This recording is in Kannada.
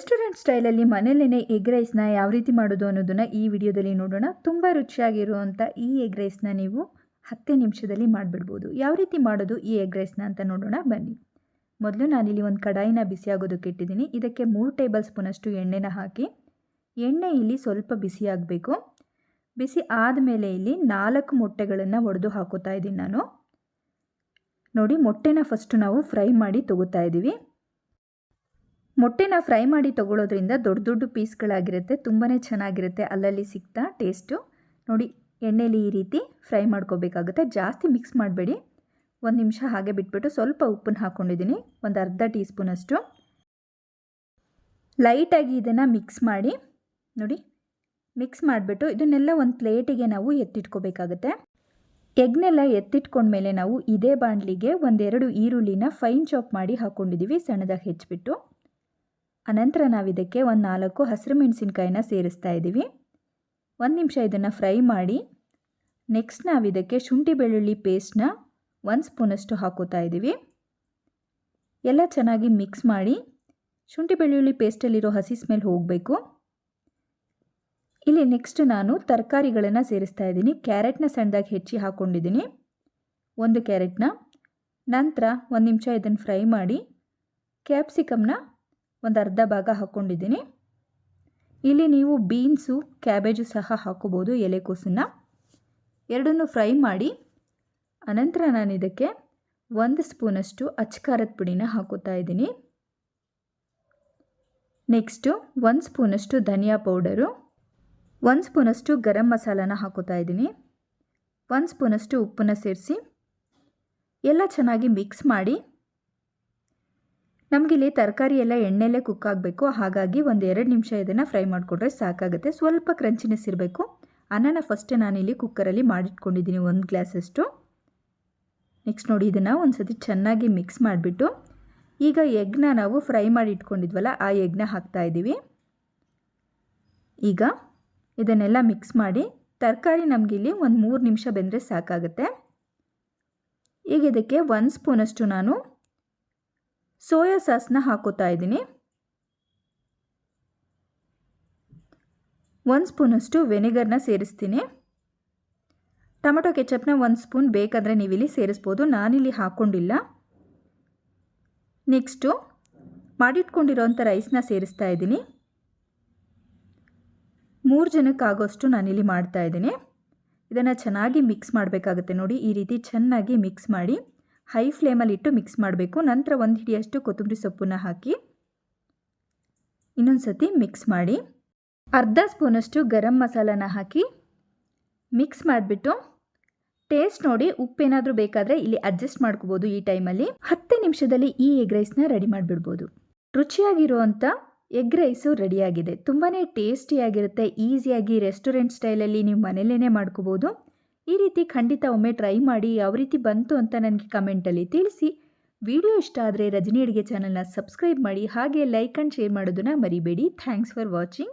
ರೆಸ್ಟೋರೆಂಟ್ ಸ್ಟೈಲಲ್ಲಿ ಮನೇಲೇ ಎಗ್ ರೈಸ್ನ ಯಾವ ರೀತಿ ಮಾಡೋದು ಅನ್ನೋದನ್ನು ಈ ವಿಡಿಯೋದಲ್ಲಿ ನೋಡೋಣ. ತುಂಬ ರುಚಿಯಾಗಿರುವಂಥ ಈ ಎಗ್ ರೈಸ್ನ ನೀವು ಹತ್ತೇ ನಿಮಿಷದಲ್ಲಿ ಮಾಡಿಬಿಡ್ಬೋದು. ಯಾವ ರೀತಿ ಮಾಡೋದು ಈ ಎಗ್ ರೈಸ್ನ ಅಂತ ನೋಡೋಣ. ಬನ್ನಿ. ಮೊದಲು ನಾನಿಲ್ಲಿ ಒಂದು ಕಡಾಯಿನ ಬಿಸಿಯಾಗೋದಕ್ಕೆ ಇಟ್ಟಿದ್ದೀನಿ. ಇದಕ್ಕೆ ಮೂರು ಟೇಬಲ್ ಸ್ಪೂನಷ್ಟು ಎಣ್ಣೆನ ಹಾಕಿ, ಎಣ್ಣೆ ಇಲ್ಲಿ ಸ್ವಲ್ಪ ಬಿಸಿಯಾಗಬೇಕು ಬಿಸಿ ಆದಮೇಲೆ ಇಲ್ಲಿ ನಾಲ್ಕು ಮೊಟ್ಟೆಗಳನ್ನು ಒಡೆದು ಹಾಕೋತಾ ಇದ್ದೀನಿ ನಾನು. ನೋಡಿ, ಮೊಟ್ಟೆನ ಫಸ್ಟು ನಾವು ಫ್ರೈ ಮಾಡಿ ತೊಗೋತಾ ಇದ್ದೀವಿ. ಮೊಟ್ಟೆನ ಫ್ರೈ ಮಾಡಿ ತೊಗೊಳೋದ್ರಿಂದ ದೊಡ್ಡ ದೊಡ್ಡ ಪೀಸ್ಗಳಾಗಿರುತ್ತೆ ತುಂಬಾ ಚೆನ್ನಾಗಿರುತ್ತೆ. ಅಲ್ಲಲ್ಲಿ ಸಿಗ್ತಾ ಟೇಸ್ಟು. ನೋಡಿ, ಎಣ್ಣೆಲಿ ಈ ರೀತಿ ಫ್ರೈ ಮಾಡ್ಕೋಬೇಕಾಗುತ್ತೆ. ಜಾಸ್ತಿ ಮಿಕ್ಸ್ ಮಾಡಬೇಡಿ. ಒಂದು ನಿಮಿಷ ಹಾಗೆ ಬಿಟ್ಬಿಟ್ಟು ಸ್ವಲ್ಪ ಉಪ್ಪನ್ನು ಹಾಕ್ಕೊಂಡಿದ್ದೀನಿ ಒಂದು ಅರ್ಧ ಟೀ ಸ್ಪೂನಷ್ಟು ಲೈಟಾಗಿ ಇದನ್ನು ಮಿಕ್ಸ್ ಮಾಡಿ, ನೋಡಿ, ಮಿಕ್ಸ್ ಮಾಡಿಬಿಟ್ಟು ಇದನ್ನೆಲ್ಲ ಒಂದು ಪ್ಲೇಟಿಗೆ ನಾವು ಎತ್ತಿಟ್ಕೋಬೇಕಾಗುತ್ತೆ. ಎಗ್ನೆಲ್ಲ ಎತ್ತಿಟ್ಕೊಂಡ್ಮೇಲೆ ನಾವು ಇದೇ ಬಾಣಲಿಗೆ ಒಂದೆರಡು ಈರುಳ್ಳಿನ ಫೈನ್ ಚಾಪ್ ಮಾಡಿ ಹಾಕ್ಕೊಂಡಿದ್ದೀವಿ ಸಣ್ಣದಾಗಿ ಹೆಚ್ಚಿಬಿಟ್ಟು. ಅನಂತರ ನಾವು ಇದಕ್ಕೆ ಒಂದು ನಾಲ್ಕು ಹಸಿರು ಮೆಣಸಿನ್ಕಾಯಿನ ಸೇರಿಸ್ತಾ ಇದ್ದೀವಿ. ಒಂದು ನಿಮಿಷ ಇದನ್ನು ಫ್ರೈ ಮಾಡಿ, ನೆಕ್ಸ್ಟ್ ನಾವು ಇದಕ್ಕೆ ಶುಂಠಿ ಬೆಳ್ಳುಳ್ಳಿ ಪೇಸ್ಟ್ನ ಒಂದು ಸ್ಪೂನಷ್ಟು ಹಾಕೋತಾ ಇದ್ದೀವಿ. ಎಲ್ಲ ಚೆನ್ನಾಗಿ ಮಿಕ್ಸ್ ಮಾಡಿ, ಶುಂಠಿ ಬೆಳ್ಳುಳ್ಳಿ ಪೇಸ್ಟಲ್ಲಿರೋ ಹಸಿ ಸ್ಮೆಲ್ ಹೋಗಬೇಕು. ಇಲ್ಲಿ ನೆಕ್ಸ್ಟ್ ನಾನು ತರಕಾರಿಗಳನ್ನು ಸೇರಿಸ್ತಾ ಇದ್ದೀನಿ. ಕ್ಯಾರೆಟ್ನ ಸಣ್ಣದಾಗಿ ಹೆಚ್ಚಿ ಹಾಕ್ಕೊಂಡಿದ್ದೀನಿ ಒಂದು ಕ್ಯಾರೆಟ್ನ. ನಂತರ ಒಂದು ನಿಮಿಷ ಇದನ್ನು ಫ್ರೈ ಮಾಡಿ, ಕ್ಯಾಪ್ಸಿಕಮ್ನ ಒಂದು ಅರ್ಧ ಭಾಗ ಹಾಕ್ಕೊಂಡಿದ್ದೀನಿ ಇಲ್ಲಿ ನೀವು ಬೀನ್ಸು, ಕ್ಯಾಬೇಜು ಸಹ ಹಾಕೋಬೋದು ಎಲೆಕೋಸನ್ನು ಎರಡನ್ನು ಫ್ರೈ ಮಾಡಿ, ಅನಂತರ ನಾನು ಇದಕ್ಕೆ ಒಂದು ಸ್ಪೂನಷ್ಟು ಅಚ್ಕಾರದ ಪುಡಿನ ಹಾಕೋತಾ ಇದ್ದೀನಿ. ನೆಕ್ಸ್ಟು ಒಂದು ಸ್ಪೂನಷ್ಟು ಧನಿಯಾ ಪೌಡರು. ಒಂದು ಸ್ಪೂನಷ್ಟು ಗರಂ ಮಸಾಲಾನ ಹಾಕೋತಾ ಇದ್ದೀನಿ. ಒಂದು ಸ್ಪೂನಷ್ಟು ಉಪ್ಪನ್ನು ಸೇರಿಸಿ, ಎಲ್ಲ ಚೆನ್ನಾಗಿ ಮಿಕ್ಸ್ ಮಾಡಿ ನಮಗಿಲ್ಲಿ ತರಕಾರಿ ಎಲ್ಲ ಎಣ್ಣೆಲ್ಲೇ ಕುಕ್ ಆಗಬೇಕು. ಹಾಗಾಗಿ ಒಂದು ಎರಡು ನಿಮಿಷ ಇದನ್ನು ಫ್ರೈ ಮಾಡಿಕೊಂಡ್ರೆ ಸಾಕಾಗುತ್ತೆ. ಸ್ವಲ್ಪ ಕ್ರಂಚಿನೆಸ್ ಇರಬೇಕು. ಅನ್ನನ ಫಸ್ಟ್ ನಾನಿಲ್ಲಿ ಕುಕ್ಕರಲ್ಲಿ ಮಾಡಿಟ್ಕೊಂಡಿದ್ದೀನಿ ಒಂದು ಗ್ಲಾಸಷ್ಟು. ನೆಕ್ಸ್ಟ್ ನೋಡಿ ಇದನ್ನು ಒಂದು ಸತಿ ಚೆನ್ನಾಗಿ ಮಿಕ್ಸ್ ಮಾಡಿಬಿಟ್ಟು, ಈಗ ಎಗ್ನ ನಾವು ಫ್ರೈ ಮಾಡಿ ಇಟ್ಕೊಂಡಿದ್ವಲ್ಲ ಆ ಎಗ್ನ ಹಾಕ್ತಾ ಇದ್ದೀವಿ ಈಗ ಇದನ್ನೆಲ್ಲ ಮಿಕ್ಸ್ ಮಾಡಿ, ತರಕಾರಿ ನಮಗಿಲ್ಲಿ ಒಂದು ಮೂರು ನಿಮಿಷ ಬೆಂದರೆ ಸಾಕಾಗುತ್ತೆ. ಈಗ ಇದಕ್ಕೆ ಒಂದು ಸ್ಪೂನಷ್ಟು ನಾನು ಸೋಯಾ ಸಾಸ್ನ ಹಾಕೋತಾ ಇದ್ದೀನಿ. ಒಂದು ಸ್ಪೂನಷ್ಟು ವೆನಿಗರ್ನ ಸೇರಿಸ್ತೀನಿ. ಟೊಮೆಟೊ ಕೆಚಪ್ನ ಒಂದು ಸ್ಪೂನ್ ಬೇಕಾದರೆ ನೀವಿಲ್ಲಿ ಸೇರಿಸ್ಬೋದು, ನಾನಿಲ್ಲಿ ಹಾಕ್ಕೊಂಡಿಲ್ಲ ನೆಕ್ಸ್ಟು ಮಾಡಿಟ್ಕೊಂಡಿರೋಂಥ ರೈಸ್ನ ಸೇರಿಸ್ತಾ ಇದ್ದೀನಿ. ಮೂರು ಜನಕ್ಕಾಗೋಷ್ಟು ನಾನಿಲ್ಲಿ ಮಾಡ್ತಾ ಇದ್ದೀನಿ. ಇದನ್ನು ಚೆನ್ನಾಗಿ ಮಿಕ್ಸ್ ಮಾಡಬೇಕಾಗುತ್ತೆ ನೋಡಿ, ಈ ರೀತಿ ಚೆನ್ನಾಗಿ ಮಿಕ್ಸ್ ಮಾಡಿ. ಹೈ ಫ್ಲೇಮಲ್ಲಿ ಇಟ್ಟು ಮಿಕ್ಸ್ ಮಾಡಬೇಕು. ನಂತರ ಒಂದು ಹಿಡಿಯಷ್ಟು ಕೊತ್ತಂಬರಿ ಸೊಪ್ಪನ್ನು ಹಾಕಿ ಇನ್ನೊಂದು ಸತಿ ಮಿಕ್ಸ್ ಮಾಡಿ ಅರ್ಧ ಸ್ಪೂನಷ್ಟು ಗರಂ ಮಸಾಲಾನ ಹಾಕಿ ಮಿಕ್ಸ್ ಮಾಡಿಬಿಟ್ಟು ಟೇಸ್ಟ್ ನೋಡಿ ಉಪ್ಪೇನಾದರೂ ಬೇಕಾದರೆ ಇಲ್ಲಿ ಅಡ್ಜಸ್ಟ್ ಮಾಡ್ಕೋಬೋದು ಈ ಟೈಮಲ್ಲಿ. ಹತ್ತು ನಿಮಿಷದಲ್ಲಿ ಈ ಎಗ್ ರೈಸ್ನ ರೆಡಿ ಮಾಡಿಬಿಡ್ಬೋದು. ರುಚಿಯಾಗಿರುವಂಥ ಎಗ್ ರೈಸು ರೆಡಿಯಾಗಿದೆ. ತುಂಬಾ ಟೇಸ್ಟಿಯಾಗಿರುತ್ತೆ. ಈಸಿಯಾಗಿ ರೆಸ್ಟೋರೆಂಟ್ ಸ್ಟೈಲಲ್ಲಿ ನೀವು ಮನೆಯಲ್ಲೇ ಮಾಡ್ಕೋಬೋದು. ಈ ರೀತಿ ಖಂಡಿತ ಒಮ್ಮೆ ಟ್ರೈ ಮಾಡಿ ಯಾವ ರೀತಿ ಬಂತು ಅಂತ ನನಗೆ ಕಮೆಂಟಲ್ಲಿ ತಿಳಿಸಿ. ವಿಡಿಯೋ ಇಷ್ಟ ಆದರೆ ರಜನಿ ಅಡುಗೆ ಚಾನಲ್ನ ಸಬ್ಸ್ಕ್ರೈಬ್ ಮಾಡಿ ಹಾಗೆ ಲೈಕ್ ಆ್ಯಂಡ್ ಶೇರ್ ಮಾಡೋದನ್ನು ಮರಿಬೇಡಿ. Thanks for watching